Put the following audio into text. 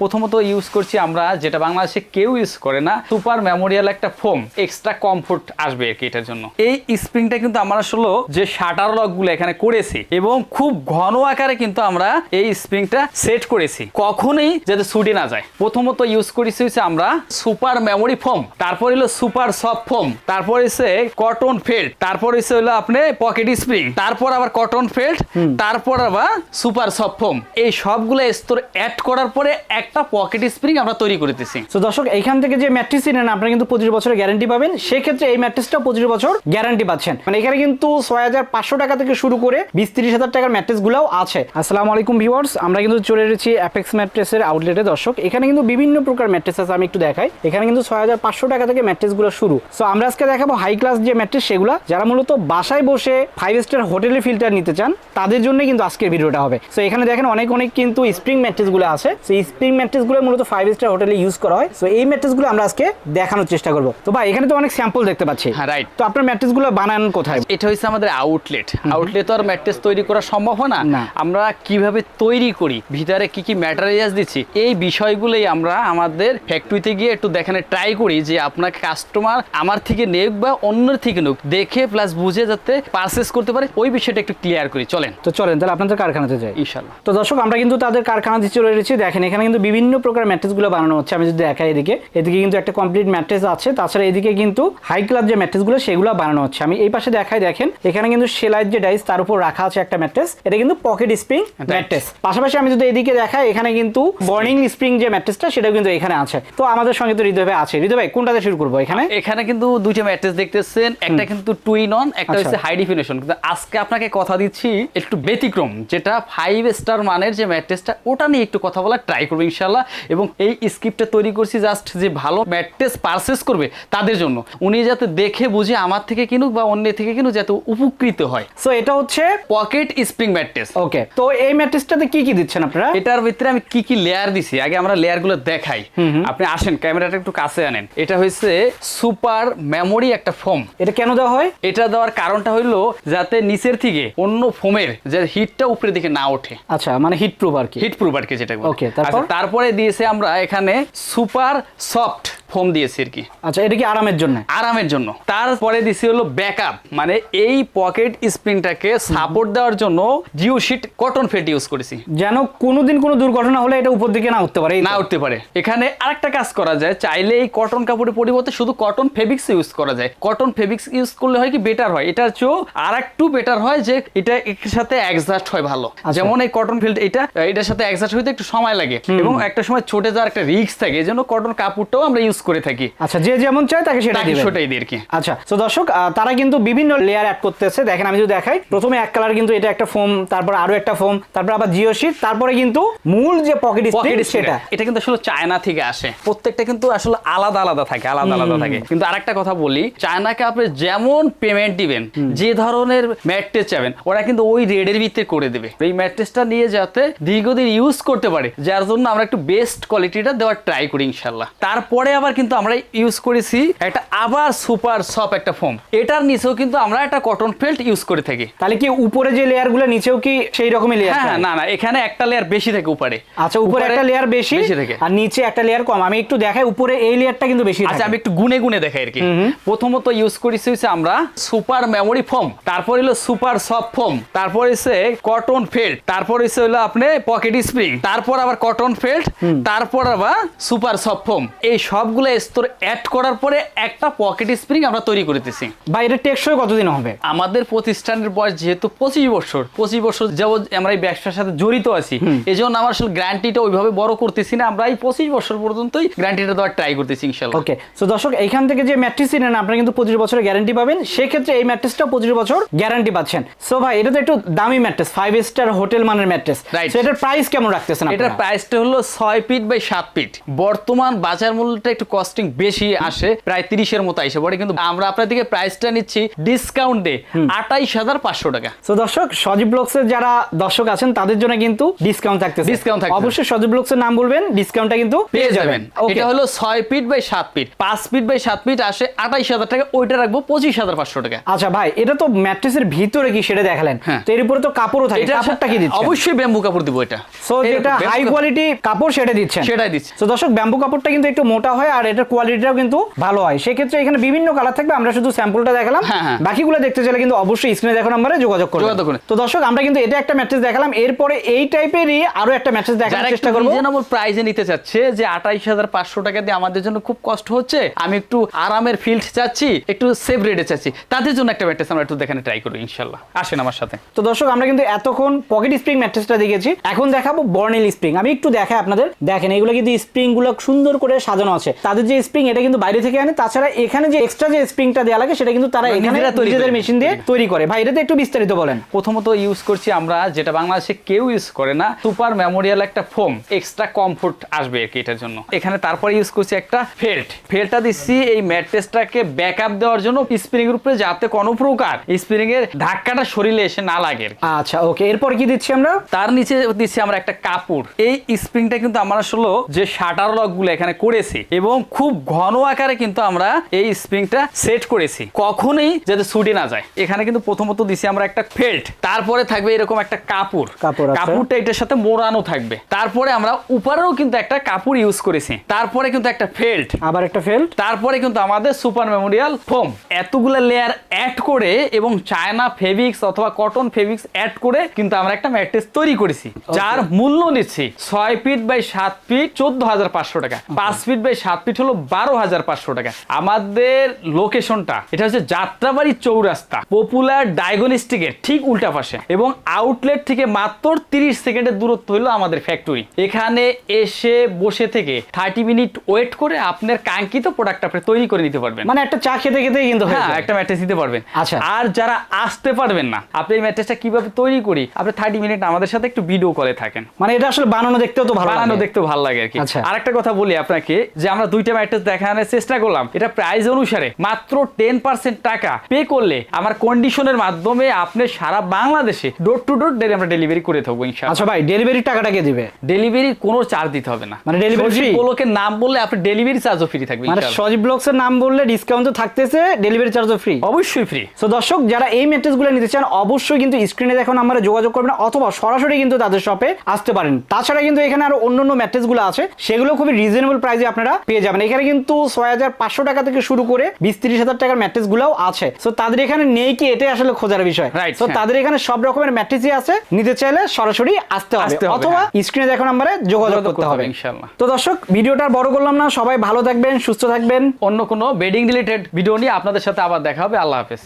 প্রথমত ইউজ করছি আমরা যেটা বাংলাদেশে কেউ ইউজ করে না সুপার মেমোরিয়াল একটা ফোম এক্সট্রা কমফোর্ট আসবে আর কি এটার জন্য। এই স্প্রিংটা কিন্তু আমরা আসলে যে শাটার লকগুলো এখানে করেছি এবং খুব ঘন আকারে কিন্তু আমরা এই স্প্রিংটা সেট করেছি। কখনোই যাতে ছুটে না যায়। প্রথমত ইউজ করেছি হচ্ছে আমরা সুপার মেমোরি ফোম তারপর হলো সুপার সফট ফোম তারপর হচ্ছে কটন ফেল্ট তারপর হচ্ছে হলো আপনি পকেট স্প্রিং তারপর আবার কটন ফেল্ট তারপর আবার সুপার সফট ফোম এই সবগুলো স্তর অ্যাড করার পরে একটা পকেট স্প্রিং আমরা তৈরি করতেছি। তো দর্শক, এইখান থেকে যে ম্যাট্রিক্স নেন, আপনারা কিন্তু পঁচিশ বছরের গ্যারান্টি পাবেন। সেক্ষেত্রে এই ম্যাট্রিক্সটা পঁচিশ বছর গ্যারান্টি পাচ্ছেন। মানে এখানে কিন্তু ছয় হাজার পাঁচশো টাকা থেকে শুরু করে বিশ তিরিশ হাজার টাকার ম্যাট্রিক্স গুলাও আছে। আসসালামু আলাইকুম ভিউয়ার্স আমরা কিন্তু চলে এসেছি অ্যাপেক্স ম্যাট্রেসের আউটলেটে দর্শক। এখানে কিন্তু বিভিন্ন প্রকার ম্যাট্রেস আছে, আমি একটু দেখাই। এখানে কিন্তু ছয় হাজার পাঁচশো টাকা থেকে ম্যাট্রেসগুলো শুরু। সো আমরা আজকে দেখাবো হাই ক্লাস যে ম্যাট্রেস সেগুলো। যারা মূলত বাসায় বসে ফাইভ স্টার হোটেলে ফিল্টার নিতে চান, তাদের জন্য কিন্তু আজকের ভিডিওটা হবে। সো এখানে দেখেন অনেক অনেক কিন্তু স্প্রিং ম্যাট্রেসগুলো আছে। সেই স্প্রিং ম্যাট্রেসগুলো মূলত ফাইভ স্টার হোটেলে ইউজ করা হয়। সো এই ম্যাট্রেসগুলো আমরা আজকে দেখানোর চেষ্টা করব। তো ভাই এখানে তো অনেক স্যাম্পল দেখতে পাচ্ছি। হ্যাঁ রাইট তো আপনার ম্যাট্রেসগুলো বানান কোথায়? এটা হচ্ছে আমাদের আউটলেট আউটলেট তো আর ম্যাট্রেস তৈরি করা সম্ভব না। না। আমরা কীভাবে তৈরি করি? ভিতরে কি কি ম্যাটেরিয়ালস দিচ্ছি? এই বিষয়গুলোই আমরা আমাদের ফ্যাক্টরিতে গিয়ে একটু দেখানে ট্রাই করি যে আপনার কাস্টমার আমার থেকে নেক বা অন্যের থেকে নেক। দেখে প্লাস বুঝে যাতে পারচেস করতে পারে। ওই বিষয়টা একটু ক্লিয়ার করি। চলেন। তো চলেন তাহলে আপনাদের কারখানাতে যাই। ইনশাল্লাহ। তো দর্শক আমরা কিন্তু তাদের কারখানাতে চলে এসেছি দেখেন এখানে কিন্তু বিভিন্ন প্রকার ম্যাট্রেসগুলো বানানো হচ্ছে আমি যদি দেখাই এদিকে। এদিকে কিন্তু একটা কমপ্লিট ম্যাট্রেস আছে তাছাড়া এদিকে কিন্তু হাই ক্লাস যে ম্যাট্রেসগুলো সেগুলো বানানো হচ্ছে। আমি এই পাশে দেখাই দেখেন এখানে কিন্তু সেলাইয়ের যে ডাইস তার উপর রাখা আছে একটা ম্যাট্রেস। এটা কিন্তু পকেট স্প্রিং ম্যাট্রেস। পাশাপাশি আমি যদি এদিকে দেখাই এখানে কিন্তু বর্নিং স্প্রিং যে ম্যাট্রেসটা সেটাও কিন্তু এখানে আছে। তো আমাদের সঙ্গে তো হৃদয় ভাই আছে। হৃদয় ভাই কোনটাতে শুরু করব এখানে? এখানে কিন্তু দুইটা ম্যাট্রেস দেখতেছেন। একটা কিন্তু টুইন অন একটা আচ্ছা। হচ্ছে হাই ডিফিনেশন কিন্তু আজকে আপনাকে কথা দিচ্ছি একটু ব্যতিক্রম যেটা ফাইভ স্টার মানের যে ম্যাট্রেসটা ওটা নিয়ে একটু কথা বলা ট্রাই করব ইনশাল্লাহ এবং এই স্ক্রিপ্টটা তৈরি করছি জাস্ট যে ভালো ম্যাট্রেস পারচেস করবে তাদের জন্য। উনি যাতে দেখে বুঝে আমার থেকে কিনুক বা অন্য থেকে কিনুক যাতে উপকৃত হয়। সো এটা হচ্ছে পকেট স্প্রিং ম্যাট্রেস ওকে তো এই ম্যাট্রেসটাতে কি কি দিচ্ছেন আপনারা? এটার ভিতরে আমি কি কি লেয়ার দিছি আগে আমরা লেয়ারগুলো দেখাই। আপনি আসেন ক্যামেরাটা একটু কাছে আনেন। এটা হচ্ছে সুপার মেমোরি একটা ফোম এটা কেন দেওয়া হয়? এটা দেওয়ার কারণটা হইল যাতে নিচের থেকে অন্য ফোমের যে হিটটা উপরের দিকে না ওঠে। আচ্ছা মানে হিট প্রুফ আর কি। হিট প্রুফ আর কি যেটা ওকে তারপর? তারপরে দিয়েছে আমরা এখানে সুপার সফট। ফোম দিয়েছি আর কি। আচ্ছা এটা কি আরামের জন্য? আরামের জন্য। তারপরে দিছি হলো ব্যাকআপ মানে এই পকেট স্প্রিংটাকে সাপোর্ট দেওয়ার জন্য geo sheet cotton felt use করেছি। যেন কোনোদিন কোনো দুর্ঘটনা হলে এটা উপর দিকে না উঠতে পারে না উঠতে পারে। এখানে আরেকটা কাজ করা যায় চাইলে এই কটন কাপড়ের পরিবর্তে শুধু কটন ফেব্রিক্স ইউজ করা যায়। কটন ফেব্রিক্স ইউজ করলে হয় কি বেটার হয়। এটার চেয়েও আর একটু বেটার হয় যে এটা এর সাথে অ্যাডজাস্ট হয় ভালো। আচ্ছা। যেমন এই কটন ফিল্ড এটা এটার সাথে অ্যাডজাস্ট হইতে একটু সময় লাগে। এবং একটা সময় ছোটে যাওয়ার একটা রিস্ক থাকে এই জন্য কটন কাপড়টাও আমরা ইউজ করে থাকি। আচ্ছা যে যেমন চায় তাকে সেটা দিবেন। সেটাই দিই আর কি। আচ্ছা তো দর্শক তারা কিন্তু বিভিন্ন লেয়ার অ্যাড করতেছে। দেখেন আমি যদি দেখাই প্রথমে এক কালার কিন্তু এটা একটা ফোম তারপর আরও একটা ফোম তারপর আবার জিও শিট তারপরে কিন্তু মূল যে পকেট পকেট সেটা। এটা কিন্তু আসলে চায়না থেকে আসে। প্রত্যেকটা কিন্তু আসলে আলাদা আলাদা থাকে আলাদা আলাদা থাকে। কিন্তু আরেকটা কথা বলি চায়নাকে আপনি যেমন পেমেন্ট দিবেন যে ধরনের ম্যাট্রেস চাবেন ওরা কিন্তু ওই রেডের ভিত্তিতে করে দেবে। এই ম্যাট্রেসটা নিয়ে যাতে দীর্ঘদিন ইউজ করতে পারে যার জন্য আমরা একটু বেস্ট কোয়ালিটিটা দেওয়ার ট্রাই করি ইনশাল্লাহ তারপরে আবার কিন্তু আমরা ইউজ করেছি একটা আবার সুপার সফট একটা ফোম এটার নিচেও কিন্তু আমরা একটা কটন ফেল্ট ইউজ করে থাকি। তাহলে কি উপরে যে লেয়ারগুলো নিচেও কি সেই রকমই লেয়ার হ্যাঁ না না এখানে একটা লেয়ার বেশি থাকে উপরে। আচ্ছা উপরে একটা লেয়ার বেশি বেশি থাকে। আর নিচে একটা লেয়ার কম। আমি একটু দেখাই উপরে এই লেয়ারটা কিন্তু বেশি আচ্ছা আমি একটু গুনে গুনে দেখাই আর কি। প্রথমত ইউজ করেছি হচ্ছে আমরা সুপার মেমোরি ফোম তারপর হলো সুপার সফট ফোম তারপর হচ্ছে কটন ফেল্ট তারপর হচ্ছে হলো আপনি পকেট স্প্রিং তারপর আবার কটন ফেল্ট তারপর আবার সুপার সফট ফোম এই সবগুলো স্তর অ্যাড করার পরে একটা পকেট স্প্রিং আমরা তৈরি করতেছি বা এটা টেকসই কতদিন হবে? আমাদের প্রতিষ্ঠানের বয়স যেহেতু পঁচিশ বছর পঁচিশ বছর যাবৎ আমরা এই ব্যবসার সাথে জড়িত আছি। এই জন্য আমার আসলে গ্যারান্টিটা ওইভাবে বড় করতেছি না। আমরা এই পঁচিশ বছর পর্যন্তই গ্যারান্টিটা দেওয়ার ট্রাই করতেছি ইনশাল্লাহ। ওকে সো দর্শক এইখান থেকে যে ম্যাট্রিক্স নেন আপনারা কিন্তু পঁচিশ বছরের গ্যারান্টি পাবেন। সেক্ষেত্রে এই ম্যাট্রেসটা পঁচিশ বছর গ্যারান্টি পাচ্ছেন। সো ভাই এটা তো একটু দামি ম্যাট্রেস ফাইভ স্টার হোটেল মানের ম্যাট্রেস রাইট এটার প্রাইস কেমন রাখতেছেন এটার? প্রাইসটা হলো ছয় ফিট বাই সাত ফিট বর্তমান বাজার মূল্যটা একটু কস্টিং বেশি আসে প্রায় তিরিশের মতো আইসে পড়ে কিন্তু আমরা আপনার দিকে প্রাইসটা নিচ্ছি ডিসকাউন্ট দিয়ে আঠাইশ হাজার পাঁচশো টাকা। তো দর্শক সজীব ব্লগসের যারা দর্শক আছেন তাদের জন্য কিন্তু ডিসকাউন্ট থাকতেছে। Discount থাকতেছে। অবশ্যই সজীব ব্লগসের নাম বলবেন ডিসকাউন্টটা কিন্তু পেয়ে যাবেন। এটা হলো ছয় ফিট বাই সাত ফিট পাঁচ ফিট বাই সাত ফিট আসে আঠাইশ হাজার টাকা ওইটা রাখব পঁচিশ হাজার পাঁচশো টাকা। আচ্ছা ভাই এটা তো ম্যাট্রেসের ভিতরে কি সেটা দেখালেন? হ্যাঁ। তো এর উপরে তো কাপড়ও থাকে। কাপড়টা কি দিচ্ছেন? অবশ্যই ব্যাম্বু কাপড় দিব এটা। সো যেটা হাই কোয়ালিটি কাপড়। সেটা দিচ্ছেন। সেটাই দিচ্ছে। তো দর্শক ব্যাম্বু কাপড়টা কিন্তু একটু মোটা হয় আর এটার কোয়ালিটিটাও কিন্তু ভালো হয়। সেক্ষেত্রে এখানে বিভিন্ন কালার থাকবে আমরা শুধু স্যাম্পলটা দেখালাম। হ্যাঁ, হ্যাঁ। বাকিগুলো দেখতে চাইলে কিন্তু অবশ্যই স্ক্রিনে দেখো নাম্বারে যোগাযোগ করবেন। যোগাযোগ করুন। তো দর্শক আমরা কিন্তু এটা একটা ম্যাট্রেস দেখালাম। এরপরে এই টাইপেরই আরও একটা ম্যাট্রেস একটু চেষ্টা করব। রিজনেবল প্রাইসে নিতে চাচ্ছে যে আঠাইশ হাজার পাঁচশো টাকা দিয়ে আমাদের জন্য খুব কষ্ট হচ্ছে। আমি একটু আরামের ফিল্ড চাচ্ছি একটু সেফ রেটে চাচ্ছি। তাদের জন্য একটা ম্যাট্রেস আমরা একটু দেখানে ট্রাই করি ইনশাল্লাহ আসেন আমার সাথে। তো দর্শক আমরা কিন্তু এতক্ষণ পকেট স্প্রিং ম্যাট্রেসটা দেখেছি। এখন দেখাবো বর্নিল স্প্রিং আমি একটু দেখাই আপনাদের। দেখেন এগুলো কিন্তু স্প্রিংগুলো সুন্দর করে সাজানো আছে। তাদের যে স্প্রিং এটা কিন্তু বাইরে থেকে আনে। তাছাড়া এখানে যে এক্সট্রা যে স্প্রিংটা দেওয়া লাগে সেটা কিন্তু তারা মানে এখানে নিজেদের মেশিন দিয়ে তৈরি করে। ভাই এটাতে একটু বিস্তারিত বলেন। প্রথমত ইউজ করছি আমরা যেটা বাংলাদেশে কেউ ইউজ করে না সুপার মেমোরিয়াল একটা ফোম এক্সট্রা কমফোর্ট আসবে আর কি এটার জন্য। এখানে তারপরে ইউজ করছি একটা ফেল্ট ফেল্টটা দিচ্ছি এই ম্যাট্রেসটাকে ব্যাকআপ দেওয়ার জন্য স্প্রিং এর উপরে যাতে কোনো প্রকার স্প্রিং এর ধাক্কাটা শরীরে এসে না লাগে আচ্ছা ওকে এরপর কি দিচ্ছি আমরা? তার নিচে দিচ্ছি আমরা একটা কাপড়। এই স্প্রিংটা কিন্তু আমরা আসলে যে শাটার লকগুলো এখানে করেছি এবং খুব ঘন আকারে কিন্তু আমরা এই স্প্রিংটা সেট করেছি। কখনোই যাতে ছুটে না যায়। এখানে কিন্তু প্রথমত দিছি আমরা একটা ফেল্ট তারপরে থাকবে এরকম একটা কাপড়। কাপড়টা এটার সাথে মোড়ানো থাকবে। তারপরে আমরা উপরেও কিন্তু একটা কাপড় ইউজ করেছি। তারপরে কিন্তু একটা ফেল্ট। আবার একটা ফেল্ট। তারপরে কিন্তু আমাদের সুপার মেমোরিয়াল ফোম। এতগুলো লেয়ার অ্যাড করে এবং চায়না ফেব্রিক্স অথবা কটন ফেব্রিক্স অ্যাড করে কিন্তু আমরা একটা ম্যাট্রেস তৈরি করেছি। যার মূল্য নিচ্ছি ছয় ফিট বাই সাত ফিট চোদ্দ হাজার পাঁচশো টাকা। পাঁচ ফিট বাই সাত ফিট হলো বারো হাজার পাঁচশো টাকা। আমাদের লোকেশনটা এটা হচ্ছে যাত্রাবাড়ি চৌরাস্তা পপুলার ডায়াগনস্টিকের ঠিক উল্টা পাশে। এবং আউটলেট থেকে মাত্র তিরিশ সেকেন্ডের দূরত্ব হলো আমাদের ফ্যাক্টরি এখানে এসে বসে থেকে থার্টি মিনিট ওয়েট করে আপনার কাঙ্ক্ষিত প্রোডাক্ট আপনি তৈরি করে নিতে পারবেন। মানে একটা চা খেতে খেতে কিন্তু হ্যাঁ একটা ম্যাট্রেস দিতে পারবেন। আচ্ছা। আর যারা আসতে পারবেন না আপনি এই ম্যাট্রেসটা কীভাবে তৈরি করি আপনি থার্টি মিনিট আমাদের সাথে একটু ভিডিও কলে থাকেন। মানে এটা আসলে বানানো দেখতেও তো ভালো বানানো লাগে। দেখতে ভালো লাগে আর কি। আচ্ছা। আরেকটা কথা বলি আপনাকে যে আমরা দুইটা ম্যাট্রেস দেখানোর চেষ্টা করলাম। এটা প্রাইস অনুসারে মাত্র টেন পার্সেন্ট টাকা। পে করলে আমার কন্ডিশনের মাধ্যমে আপনি সারা বাংলাদেশে ডোর টু ডোর আমরা ডেলিভারি করে থাকব ইনশাআল্লাহ। আচ্ছা ভাই ডেলিভারি টাকাটা কে দিবে? ডেলিভারির কোনো চার্জ দিতে হবে না। মানে সজীব free? নাম বললে আপনি ডেলিভারি চার্জও ফ্রি থাকবে মানে সজীব ব্লগস এর নাম বললে ডিসকাউন্ট তো থাকতেছে ডেলিভারি চার্জও ফ্রি অবশ্যই ফ্রি তো দর্শক যারা এই ম্যাট্রেসগুলো নিতে চান অবশ্যই কিন্তু স্ক্রিনে দেখুন আমরা যোগাযোগ করবেন অথবা সরাসরি কিন্তু তাদের শপে আসতে পারেন। তাছাড়া কিন্তু এখানে আরও অন্য অন্য ম্যাট্রেসগুলো আছে সেগুলো খুবই রিজনেবল প্রাইসে আপনারা পেয়ে যাবেন। এখানে কিন্তু ছয় হাজার পাঁচশো টাকা থেকে শুরু করে বিশ তিরিশ হাজার টাকার ম্যাট্রেসগুলোও আছে। তো তাদের এখানে নেই কি এটাই আসলে খোঁজার বিষয়। তো হ্যাঁ। তাদের এখানে সব রকমের ম্যাট্রেসই আছে। নিতে চাইলে সরাসরি আসতে হবে। অথবা হ্যাঁ। স্ক্রিনে দেখো নাম্বারে যোগাযোগ করতে হবে। ইনশাআল্লাহ। তো দর্শক ভিডিওটা বড় করলাম না। সবাই ভালো থাকবেন সুস্থ থাকবেন। অন্য কোনো বেডিং রিলেটেড ভিডিও নিয়ে আপনাদের সাথে আবার দেখা হবে। আল্লাহ হাফেজ।